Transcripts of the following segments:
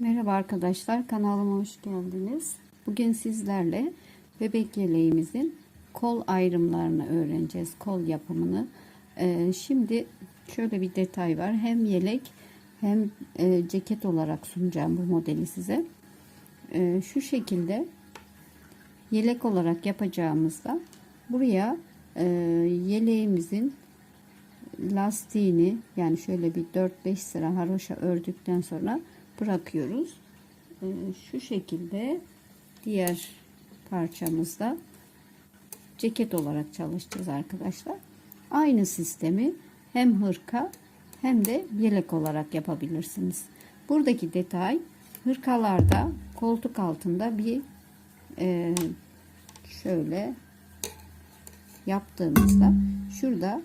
Merhaba arkadaşlar kanalıma hoş geldiniz. Bugün sizlerle bebek yeleğimizin kol ayrımlarını öğreneceğiz. Kol yapımını. Ee, şimdi şöyle bir detay var. Hem yelek hem e, ceket olarak sunacağım bu modeli size. Ee, şu şekilde yelek olarak yapacağımızda buraya e, yeleğimizin lastiğini yani şöyle bir 4-5 sıra haroşa ördükten sonra bırakıyoruz. Ee, şu şekilde diğer parçamızda ceket olarak çalışacağız arkadaşlar. Aynı sistemi hem hırka hem de yelek olarak yapabilirsiniz. Buradaki detay hırkalarda koltuk altında bir e, şöyle yaptığımızda şurada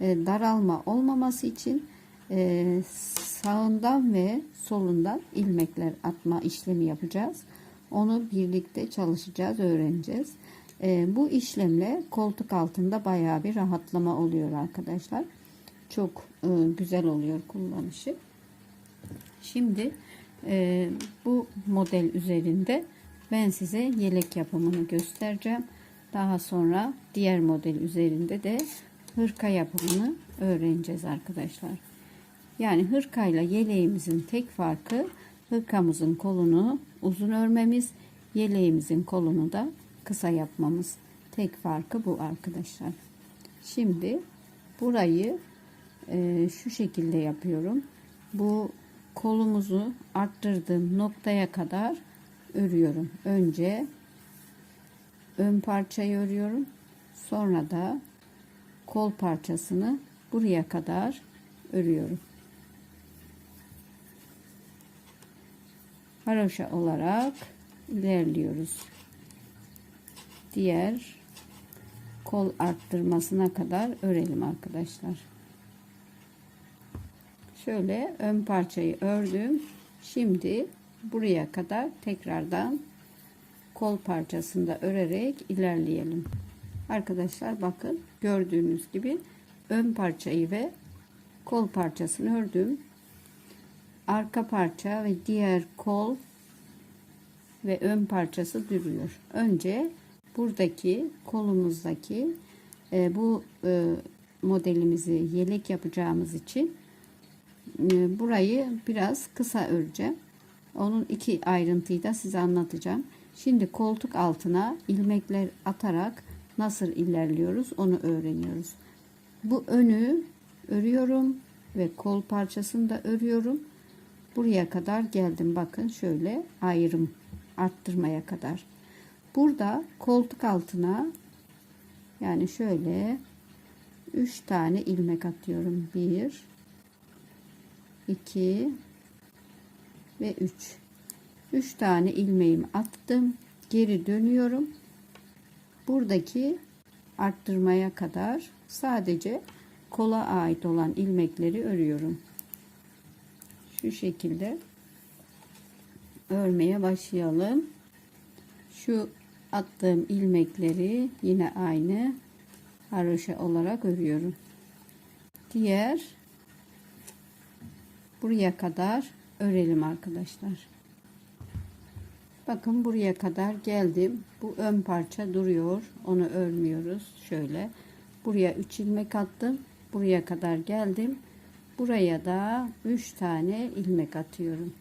e, daralma olmaması için e, sağından ve solundan ilmekler atma işlemi yapacağız. Onu birlikte çalışacağız, öğreneceğiz. E, bu işlemle koltuk altında bayağı bir rahatlama oluyor arkadaşlar. Çok e, güzel oluyor kullanışı. Şimdi e, bu model üzerinde ben size yelek yapımını göstereceğim. Daha sonra diğer model üzerinde de hırka yapımını öğreneceğiz arkadaşlar. Yani hırkayla yeleğimizin tek farkı hırkamızın kolunu uzun örmemiz, yeleğimizin kolunu da kısa yapmamız. Tek farkı bu arkadaşlar. Şimdi burayı e, şu şekilde yapıyorum. Bu kolumuzu arttırdığım noktaya kadar örüyorum. Önce ön parçayı örüyorum. Sonra da kol parçasını buraya kadar örüyorum. Haroşa olarak ilerliyoruz. Diğer kol arttırmasına kadar örelim arkadaşlar. Şöyle ön parçayı ördüm. Şimdi buraya kadar tekrardan kol parçasında örerek ilerleyelim. Arkadaşlar bakın gördüğünüz gibi ön parçayı ve kol parçasını ördüm arka parça ve diğer kol ve ön parçası duruyor. Önce buradaki kolumuzdaki e, bu e, modelimizi yelek yapacağımız için e, burayı biraz kısa öreceğim. Onun iki ayrıntıyı da size anlatacağım. Şimdi koltuk altına ilmekler atarak nasıl ilerliyoruz onu öğreniyoruz. Bu önü örüyorum ve kol parçasını da örüyorum buraya kadar geldim. Bakın şöyle ayrım arttırmaya kadar. Burada koltuk altına yani şöyle 3 tane ilmek atıyorum. 1 2 ve 3 3 tane ilmeğimi attım. Geri dönüyorum. Buradaki arttırmaya kadar sadece kola ait olan ilmekleri örüyorum şu şekilde örmeye başlayalım. Şu attığım ilmekleri yine aynı haroşa olarak örüyorum. Diğer buraya kadar örelim arkadaşlar. Bakın buraya kadar geldim. Bu ön parça duruyor. Onu örmüyoruz. Şöyle. Buraya 3 ilmek attım. Buraya kadar geldim. Buraya da 3 tane ilmek atıyorum.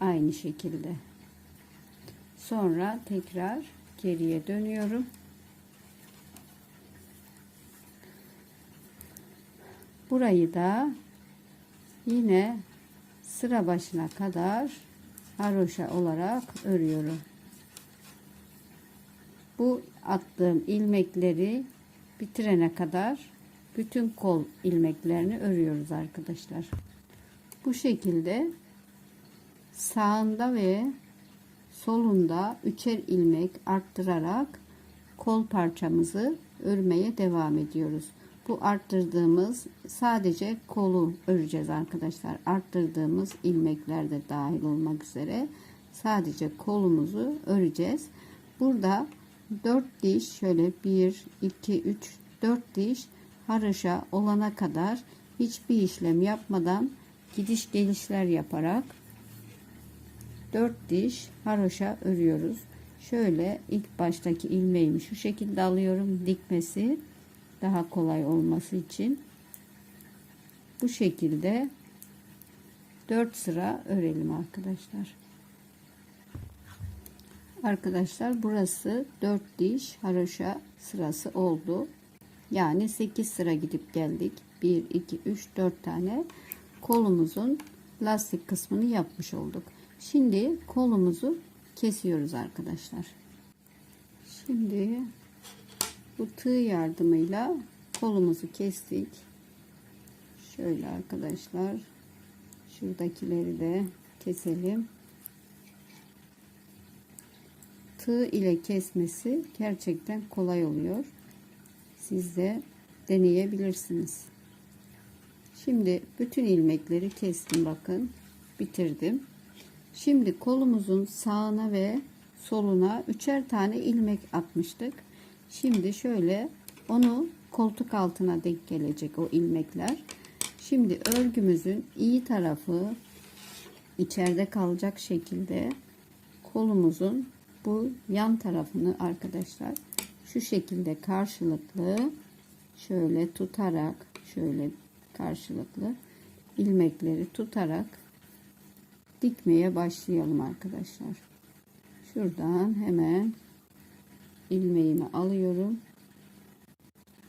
Aynı şekilde. Sonra tekrar geriye dönüyorum. Burayı da yine sıra başına kadar haroşa olarak örüyorum. Bu attığım ilmekleri bitirene kadar bütün kol ilmeklerini örüyoruz arkadaşlar. Bu şekilde sağında ve solunda üçer ilmek arttırarak kol parçamızı örmeye devam ediyoruz. Bu arttırdığımız sadece kolu öreceğiz arkadaşlar. Arttırdığımız ilmekler de dahil olmak üzere sadece kolumuzu öreceğiz. Burada 4 diş şöyle 1 2 3 4 diş haroşa olana kadar hiçbir işlem yapmadan gidiş gelişler yaparak 4 diş haroşa örüyoruz. Şöyle ilk baştaki ilmeğimi şu şekilde alıyorum. Dikmesi daha kolay olması için. Bu şekilde 4 sıra örelim arkadaşlar. Arkadaşlar burası 4 diş haroşa sırası oldu. Yani 8 sıra gidip geldik. 1, 2, 3, 4 tane kolumuzun lastik kısmını yapmış olduk. Şimdi kolumuzu kesiyoruz arkadaşlar. Şimdi bu tığ yardımıyla kolumuzu kestik. Şöyle arkadaşlar. Şuradakileri de keselim. Tığ ile kesmesi gerçekten kolay oluyor. Siz de deneyebilirsiniz. Şimdi bütün ilmekleri kestim bakın. Bitirdim. Şimdi kolumuzun sağına ve soluna üçer tane ilmek atmıştık. Şimdi şöyle onu koltuk altına denk gelecek o ilmekler. Şimdi örgümüzün iyi tarafı içeride kalacak şekilde kolumuzun bu yan tarafını arkadaşlar şu şekilde karşılıklı şöyle tutarak şöyle karşılıklı ilmekleri tutarak dikmeye başlayalım arkadaşlar. Şuradan hemen ilmeğimi alıyorum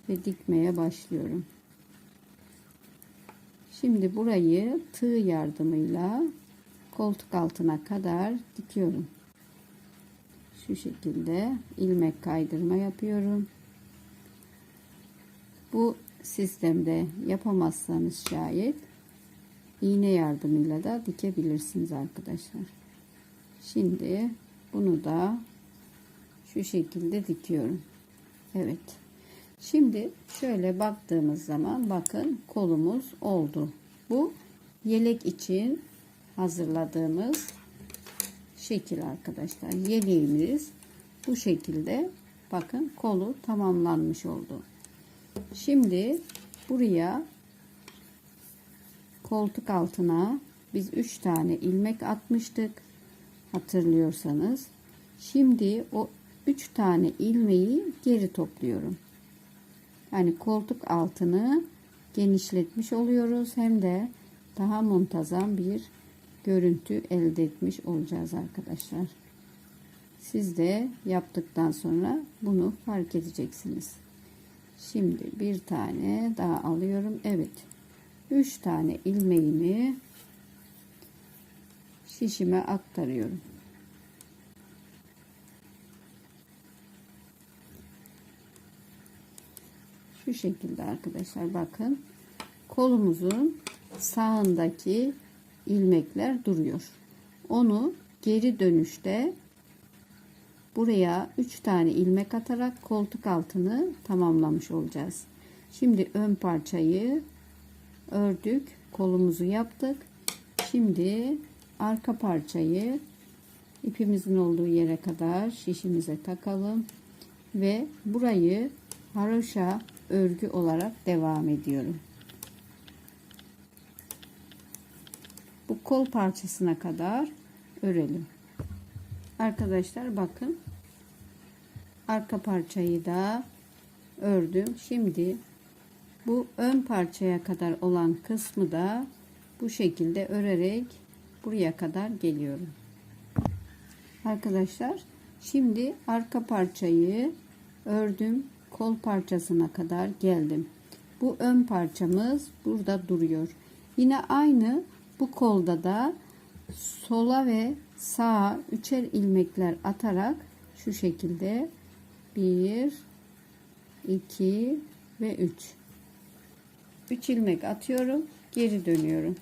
ve dikmeye başlıyorum. Şimdi burayı tığ yardımıyla koltuk altına kadar dikiyorum. Şu şekilde ilmek kaydırma yapıyorum. Bu sistemde yapamazsanız şayet iğne yardımıyla da dikebilirsiniz arkadaşlar. Şimdi bunu da şu şekilde dikiyorum. Evet. Şimdi şöyle baktığımız zaman bakın kolumuz oldu. Bu yelek için hazırladığımız şekil arkadaşlar. Yeleğimiz bu şekilde bakın kolu tamamlanmış oldu. Şimdi buraya koltuk altına biz 3 tane ilmek atmıştık. Hatırlıyorsanız. Şimdi o 3 tane ilmeği geri topluyorum. Yani koltuk altını genişletmiş oluyoruz. Hem de daha muntazam bir görüntü elde etmiş olacağız arkadaşlar. Siz de yaptıktan sonra bunu fark edeceksiniz. Şimdi bir tane daha alıyorum. Evet. 3 tane ilmeğimi şişime aktarıyorum. Şu şekilde arkadaşlar bakın. Kolumuzun sağındaki ilmekler duruyor. Onu geri dönüşte buraya 3 tane ilmek atarak koltuk altını tamamlamış olacağız. Şimdi ön parçayı ördük. Kolumuzu yaptık. Şimdi arka parçayı ipimizin olduğu yere kadar şişimize takalım ve burayı haroşa örgü olarak devam ediyorum. Bu kol parçasına kadar örelim. Arkadaşlar bakın arka parçayı da ördüm. Şimdi bu ön parçaya kadar olan kısmı da bu şekilde örerek buraya kadar geliyorum. Arkadaşlar şimdi arka parçayı ördüm. Kol parçasına kadar geldim. Bu ön parçamız burada duruyor. Yine aynı bu kolda da sola ve sağa üçer ilmekler atarak şu şekilde 1 2 ve 3 3 ilmek atıyorum geri dönüyorum.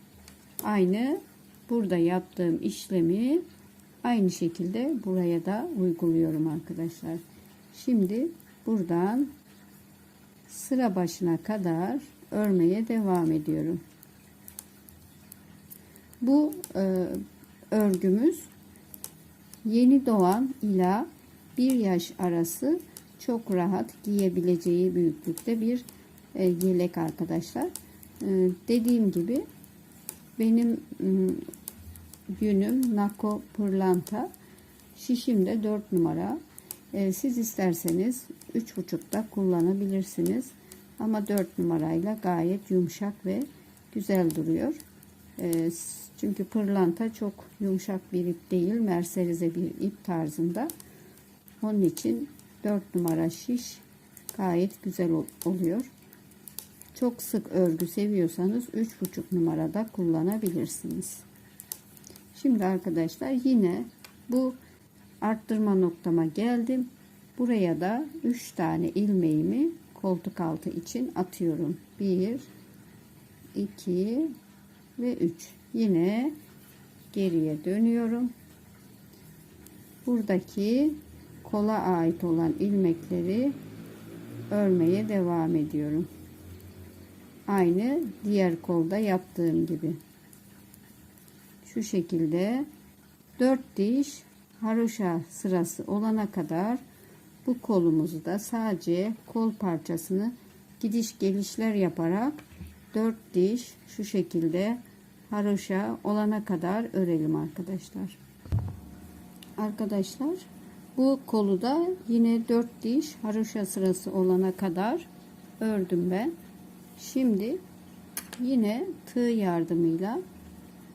Aynı burada yaptığım işlemi aynı şekilde buraya da uyguluyorum arkadaşlar. Şimdi buradan sıra başına kadar örmeye devam ediyorum bu e, örgümüz yeni doğan ila bir yaş arası çok rahat giyebileceği büyüklükte bir e, yelek arkadaşlar. E, dediğim gibi benim yünüm Nako pırlanta. Şişim de 4 numara. Ee, siz isterseniz 3,5'da kullanabilirsiniz. Ama 4 numarayla gayet yumuşak ve güzel duruyor. Ee, çünkü pırlanta çok yumuşak bir ip değil. Merserize bir ip tarzında. Onun için 4 numara şiş gayet güzel oluyor. Çok sık örgü seviyorsanız 3,5 numarada kullanabilirsiniz. Şimdi arkadaşlar yine bu arttırma noktama geldim. Buraya da 3 tane ilmeğimi koltuk altı için atıyorum. 1 2 ve 3. Yine geriye dönüyorum. Buradaki kola ait olan ilmekleri örmeye devam ediyorum. Aynı diğer kolda yaptığım gibi. Şu şekilde 4 diş haroşa sırası olana kadar bu kolumuzu da sadece kol parçasını gidiş gelişler yaparak 4 diş şu şekilde haroşa olana kadar örelim arkadaşlar. Arkadaşlar bu kolu da yine 4 diş haroşa sırası olana kadar ördüm ben. Şimdi yine tığ yardımıyla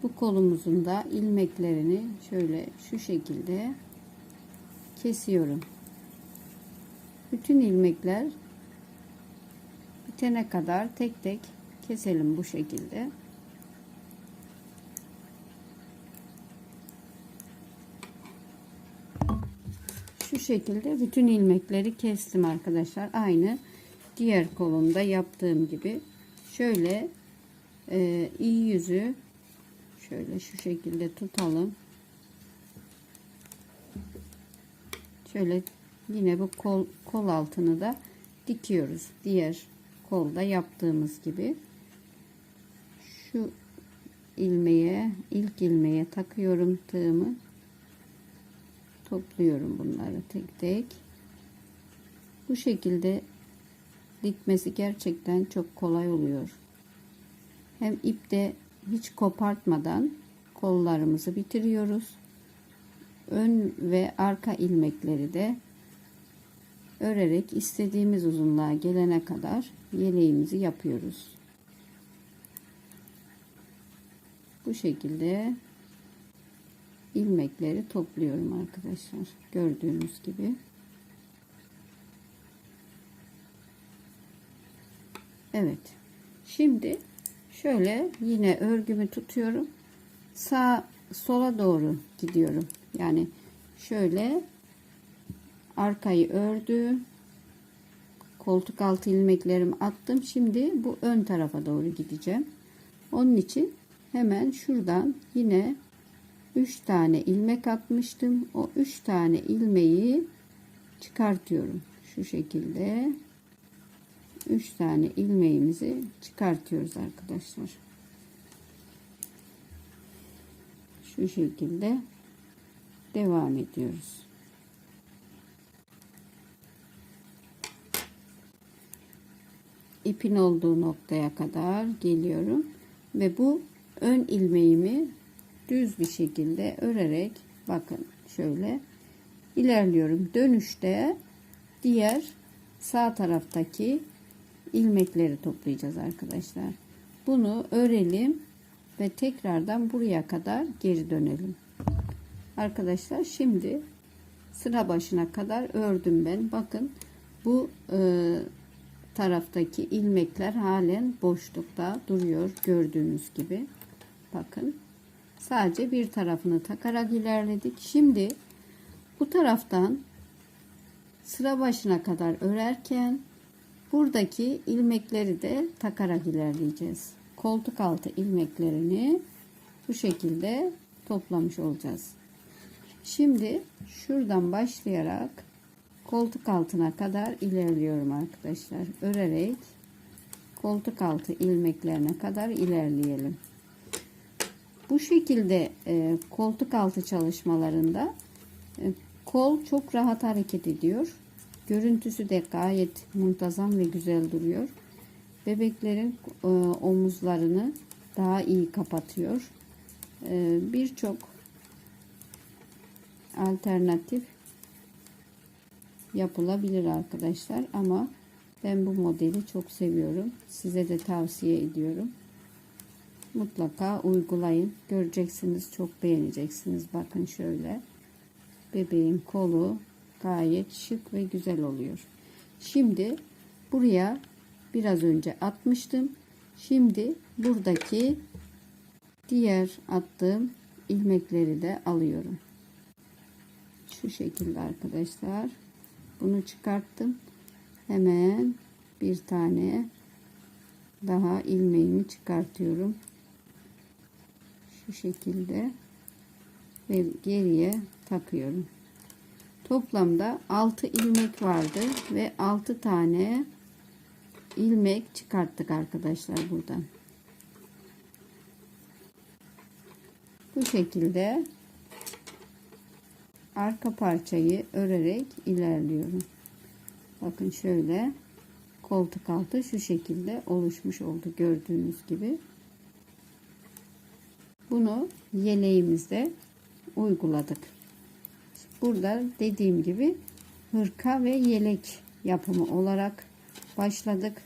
bu kolumuzun da ilmeklerini şöyle şu şekilde kesiyorum. Bütün ilmekler bitene kadar tek tek keselim bu şekilde. Şu şekilde bütün ilmekleri kestim arkadaşlar. Aynı diğer kolumda yaptığım gibi şöyle e, iyi yüzü şöyle şu şekilde tutalım. Şöyle yine bu kol, kol altını da dikiyoruz. Diğer kolda yaptığımız gibi. Şu ilmeğe, ilk ilmeğe takıyorum tığımı. Topluyorum bunları tek tek. Bu şekilde dikmesi gerçekten çok kolay oluyor. Hem ipte hiç kopartmadan kollarımızı bitiriyoruz. Ön ve arka ilmekleri de örerek istediğimiz uzunluğa gelene kadar yeleğimizi yapıyoruz. Bu şekilde ilmekleri topluyorum arkadaşlar. Gördüğünüz gibi. Evet. Şimdi şöyle yine örgümü tutuyorum. Sağ sola doğru gidiyorum. Yani şöyle arkayı ördüm. Koltuk altı ilmeklerimi attım. Şimdi bu ön tarafa doğru gideceğim. Onun için hemen şuradan yine 3 tane ilmek atmıştım. O 3 tane ilmeği çıkartıyorum. Şu şekilde 3 tane ilmeğimizi çıkartıyoruz arkadaşlar. Şu şekilde devam ediyoruz. ipin olduğu noktaya kadar geliyorum ve bu ön ilmeğimi düz bir şekilde örerek bakın şöyle ilerliyorum. Dönüşte diğer sağ taraftaki ilmekleri toplayacağız arkadaşlar. Bunu örelim ve tekrardan buraya kadar geri dönelim. Arkadaşlar şimdi sıra başına kadar ördüm ben. Bakın bu e, taraftaki ilmekler halen boşlukta duruyor gördüğünüz gibi. Bakın sadece bir tarafını takarak ilerledik. Şimdi bu taraftan sıra başına kadar örerken buradaki ilmekleri de takarak ilerleyeceğiz. Koltuk altı ilmeklerini bu şekilde toplamış olacağız. Şimdi şuradan başlayarak koltuk altına kadar ilerliyorum arkadaşlar. Örerek koltuk altı ilmeklerine kadar ilerleyelim. Bu şekilde e, koltuk altı çalışmalarında e, kol çok rahat hareket ediyor. Görüntüsü de gayet muntazam ve güzel duruyor. Bebeklerin e, omuzlarını daha iyi kapatıyor. Ee, birçok alternatif yapılabilir arkadaşlar ama ben bu modeli çok seviyorum. Size de tavsiye ediyorum. Mutlaka uygulayın. Göreceksiniz, çok beğeneceksiniz. Bakın şöyle. Bebeğin kolu gayet şık ve güzel oluyor. Şimdi buraya biraz önce atmıştım. Şimdi buradaki diğer attığım ilmekleri de alıyorum. Şu şekilde arkadaşlar. Bunu çıkarttım. Hemen bir tane daha ilmeğimi çıkartıyorum. Şu şekilde ve geriye takıyorum. Toplamda 6 ilmek vardı ve 6 tane ilmek çıkarttık arkadaşlar buradan. Bu şekilde arka parçayı örerek ilerliyorum. Bakın şöyle koltuk altı şu şekilde oluşmuş oldu gördüğünüz gibi. Bunu yeleğimizde uyguladık. Burada dediğim gibi hırka ve yelek yapımı olarak başladık.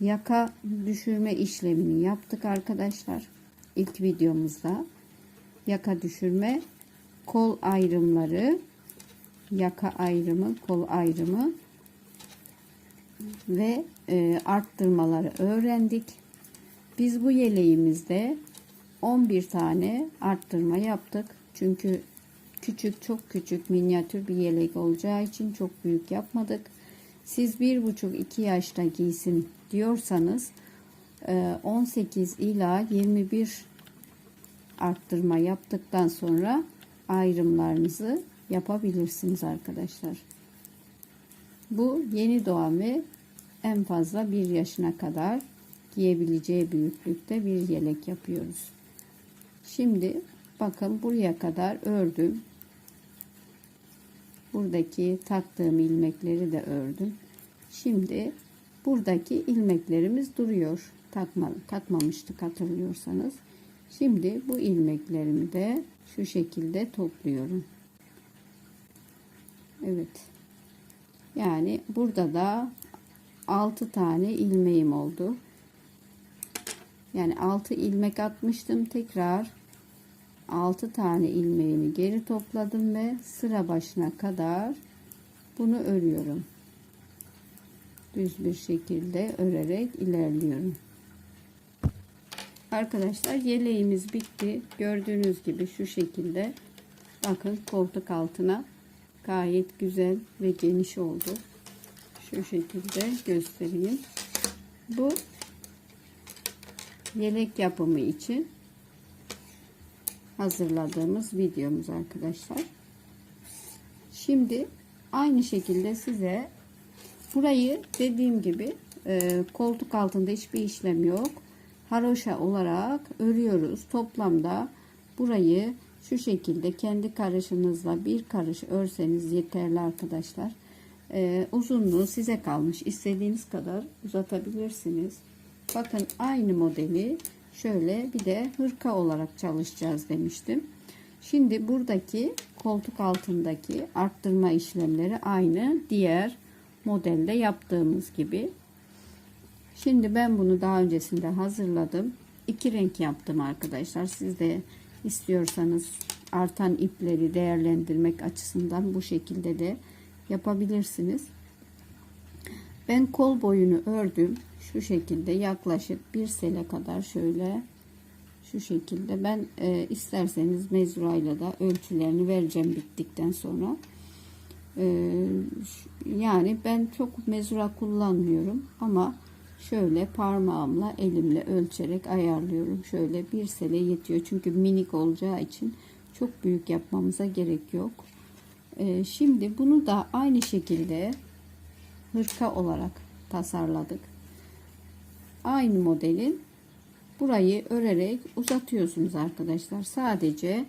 Yaka düşürme işlemini yaptık arkadaşlar. İlk videomuzda yaka düşürme, kol ayrımları, yaka ayrımı, kol ayrımı ve e, arttırmaları öğrendik. Biz bu yeleğimizde 11 tane arttırma yaptık. Çünkü küçük çok küçük minyatür bir yelek olacağı için çok büyük yapmadık. Siz 1,5-2 yaşta giysin diyorsanız 18 e, ila 21 arttırma yaptıktan sonra ayrımlarınızı yapabilirsiniz arkadaşlar. Bu yeni doğan ve en fazla 1 yaşına kadar giyebileceği büyüklükte bir yelek yapıyoruz. Şimdi bakın buraya kadar ördüm. Buradaki taktığım ilmekleri de ördüm. Şimdi buradaki ilmeklerimiz duruyor. Takma, takmamıştık hatırlıyorsanız. Şimdi bu ilmeklerimi de şu şekilde topluyorum. Evet. Yani burada da 6 tane ilmeğim oldu. Yani 6 ilmek atmıştım. Tekrar 6 tane ilmeğimi geri topladım ve sıra başına kadar bunu örüyorum. Düz bir şekilde örerek ilerliyorum. Arkadaşlar yeleğimiz bitti. Gördüğünüz gibi şu şekilde bakın koltuk altına gayet güzel ve geniş oldu. Şu şekilde göstereyim. Bu yelek yapımı için hazırladığımız videomuz arkadaşlar. Şimdi aynı şekilde size burayı dediğim gibi e, koltuk altında hiçbir işlem yok. Haroşa olarak örüyoruz. Toplamda burayı şu şekilde kendi karışınızla bir karış örseniz yeterli arkadaşlar. Ee, uzunluğu size kalmış. İstediğiniz kadar uzatabilirsiniz. Bakın aynı modeli şöyle bir de hırka olarak çalışacağız demiştim. Şimdi buradaki koltuk altındaki arttırma işlemleri aynı diğer modelde yaptığımız gibi. Şimdi ben bunu daha öncesinde hazırladım. İki renk yaptım arkadaşlar. Siz de istiyorsanız artan ipleri değerlendirmek açısından bu şekilde de yapabilirsiniz. Ben kol boyunu ördüm. Şu şekilde yaklaşık bir sele kadar şöyle şu şekilde ben e, isterseniz mezurayla da ölçülerini vereceğim bittikten sonra. E, yani ben çok mezura kullanmıyorum ama şöyle parmağımla elimle ölçerek ayarlıyorum. Şöyle bir sele yetiyor. Çünkü minik olacağı için çok büyük yapmamıza gerek yok. Ee, şimdi bunu da aynı şekilde hırka olarak tasarladık. Aynı modelin burayı örerek uzatıyorsunuz arkadaşlar. Sadece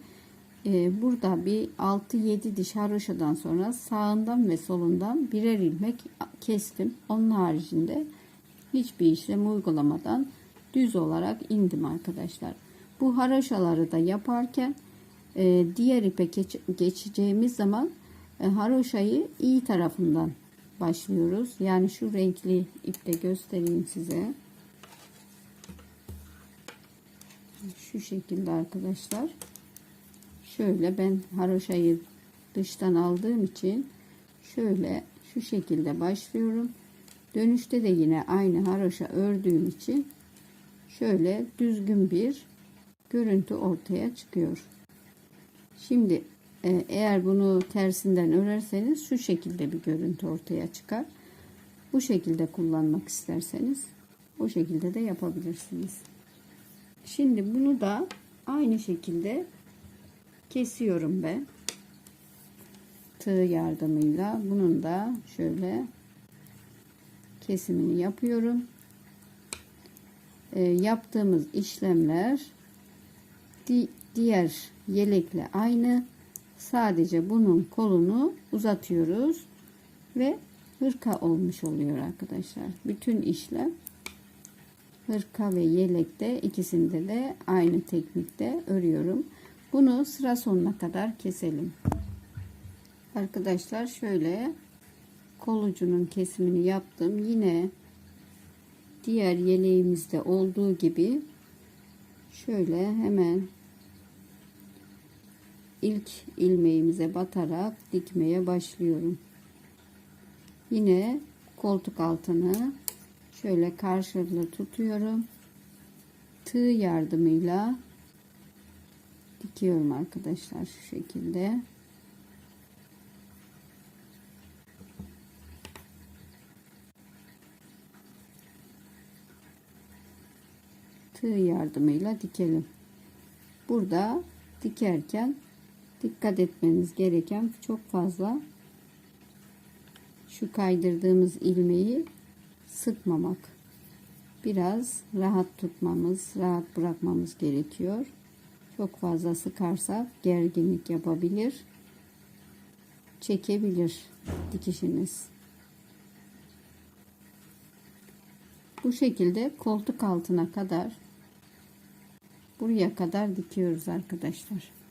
e, burada bir 6-7 diş haroşadan sonra sağından ve solundan birer ilmek kestim. Onun haricinde hiçbir işlem uygulamadan düz olarak indim arkadaşlar. Bu haroşaları da yaparken e, diğer ipe geç- geçeceğimiz zaman e, haroşayı iyi tarafından başlıyoruz. Yani şu renkli iple göstereyim size. Şu şekilde arkadaşlar. Şöyle ben haroşayı dıştan aldığım için şöyle şu şekilde başlıyorum. Dönüşte de yine aynı haroşa ördüğüm için şöyle düzgün bir görüntü ortaya çıkıyor. Şimdi eğer bunu tersinden örerseniz şu şekilde bir görüntü ortaya çıkar. Bu şekilde kullanmak isterseniz o şekilde de yapabilirsiniz. Şimdi bunu da aynı şekilde kesiyorum ben. Tığ yardımıyla bunun da şöyle kesimini yapıyorum. E, yaptığımız işlemler di- diğer yelekle aynı. Sadece bunun kolunu uzatıyoruz ve hırka olmuş oluyor arkadaşlar. Bütün işlem hırka ve yelekte ikisinde de aynı teknikte örüyorum. Bunu sıra sonuna kadar keselim. Arkadaşlar şöyle kol ucunun kesimini yaptım. Yine diğer yeleğimizde olduğu gibi şöyle hemen ilk ilmeğimize batarak dikmeye başlıyorum. Yine koltuk altını şöyle karşılıklı tutuyorum. Tığ yardımıyla dikiyorum arkadaşlar şu şekilde. Tığ yardımıyla dikelim. Burada dikerken dikkat etmeniz gereken çok fazla şu kaydırdığımız ilmeği sıkmamak. Biraz rahat tutmamız, rahat bırakmamız gerekiyor. Çok fazla sıkarsak gerginlik yapabilir. Çekebilir dikişiniz. Bu şekilde koltuk altına kadar buraya kadar dikiyoruz arkadaşlar.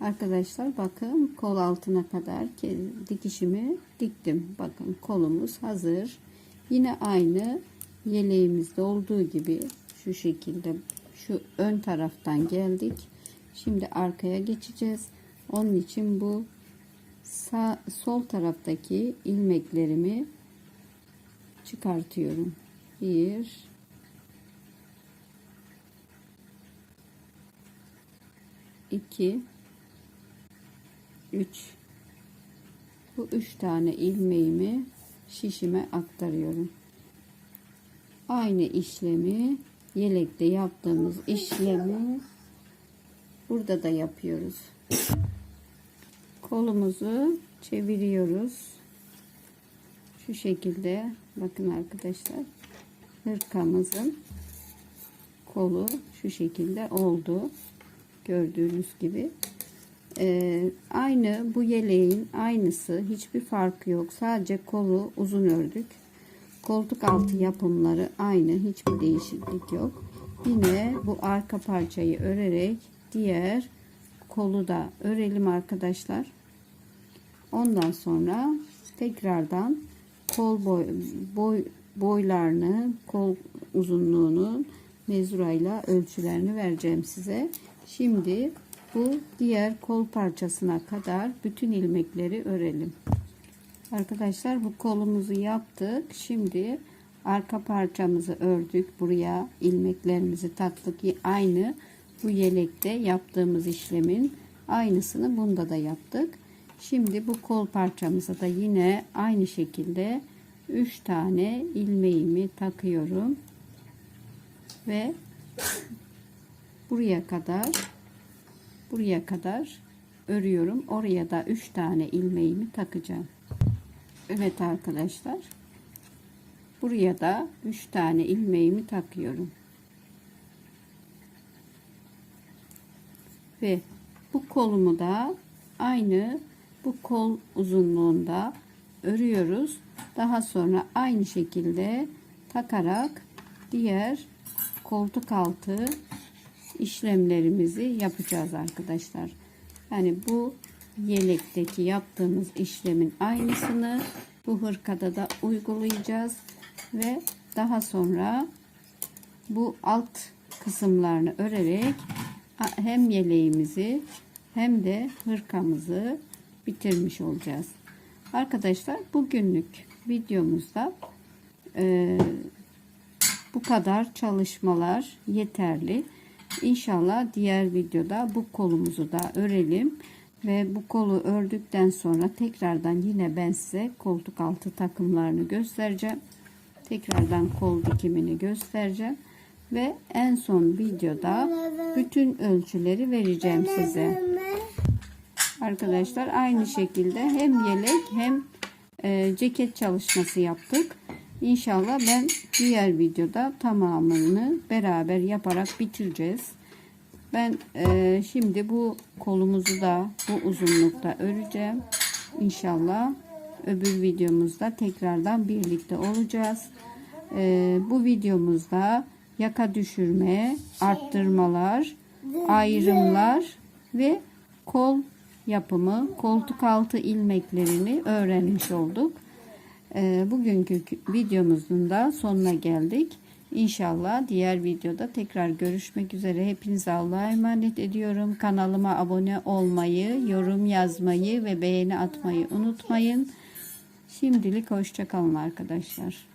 Arkadaşlar bakın kol altına kadar dikişimi diktim. Bakın kolumuz hazır. Yine aynı yeleğimizde olduğu gibi şu şekilde şu ön taraftan geldik. Şimdi arkaya geçeceğiz. Onun için bu sağ sol taraftaki ilmeklerimi çıkartıyorum. Bir iki 3 bu üç tane ilmeğimi şişime aktarıyorum. Aynı işlemi yelekte yaptığımız işlemi burada da yapıyoruz. Kolumuzu çeviriyoruz. Şu şekilde bakın arkadaşlar hırkamızın kolu şu şekilde oldu. Gördüğünüz gibi ee, aynı bu yeleğin aynısı hiçbir farkı yok. Sadece kolu uzun ördük. Koltuk altı yapımları aynı hiçbir değişiklik yok. Yine bu arka parçayı örerek diğer kolu da örelim arkadaşlar. Ondan sonra tekrardan kol boy, boy boylarını kol uzunluğunu mezurayla ölçülerini vereceğim size. Şimdi bu diğer kol parçasına kadar bütün ilmekleri örelim. Arkadaşlar bu kolumuzu yaptık. Şimdi arka parçamızı ördük. Buraya ilmeklerimizi taktık. Aynı bu yelekte yaptığımız işlemin aynısını bunda da yaptık. Şimdi bu kol parçamıza da yine aynı şekilde 3 tane ilmeğimi takıyorum. Ve buraya kadar buraya kadar örüyorum. Oraya da 3 tane ilmeğimi takacağım. Evet arkadaşlar. Buraya da 3 tane ilmeğimi takıyorum. Ve bu kolumu da aynı bu kol uzunluğunda örüyoruz. Daha sonra aynı şekilde takarak diğer koltuk altı işlemlerimizi yapacağız arkadaşlar. Yani bu yelekteki yaptığımız işlemin aynısını bu hırkada da uygulayacağız ve daha sonra bu alt kısımlarını örerek hem yeleğimizi hem de hırkamızı bitirmiş olacağız. Arkadaşlar bugünlük videomuzda e, bu kadar çalışmalar yeterli. İnşallah diğer videoda bu kolumuzu da örelim ve bu kolu ördükten sonra tekrardan yine ben size koltuk altı takımlarını göstereceğim. Tekrardan kol dikimini göstereceğim ve en son videoda bütün ölçüleri vereceğim size. Arkadaşlar aynı şekilde hem yelek hem e, ceket çalışması yaptık. İnşallah ben diğer videoda tamamını beraber yaparak bitireceğiz. Ben e, şimdi bu kolumuzu da bu uzunlukta öreceğim. İnşallah öbür videomuzda tekrardan birlikte olacağız. E, bu videomuzda yaka düşürme, arttırmalar, ayrımlar ve kol yapımı, koltuk altı ilmeklerini öğrenmiş olduk. E, bugünkü videomuzun da sonuna geldik. İnşallah diğer videoda tekrar görüşmek üzere. Hepinize Allah'a emanet ediyorum. Kanalıma abone olmayı, yorum yazmayı ve beğeni atmayı unutmayın. Şimdilik hoşçakalın arkadaşlar.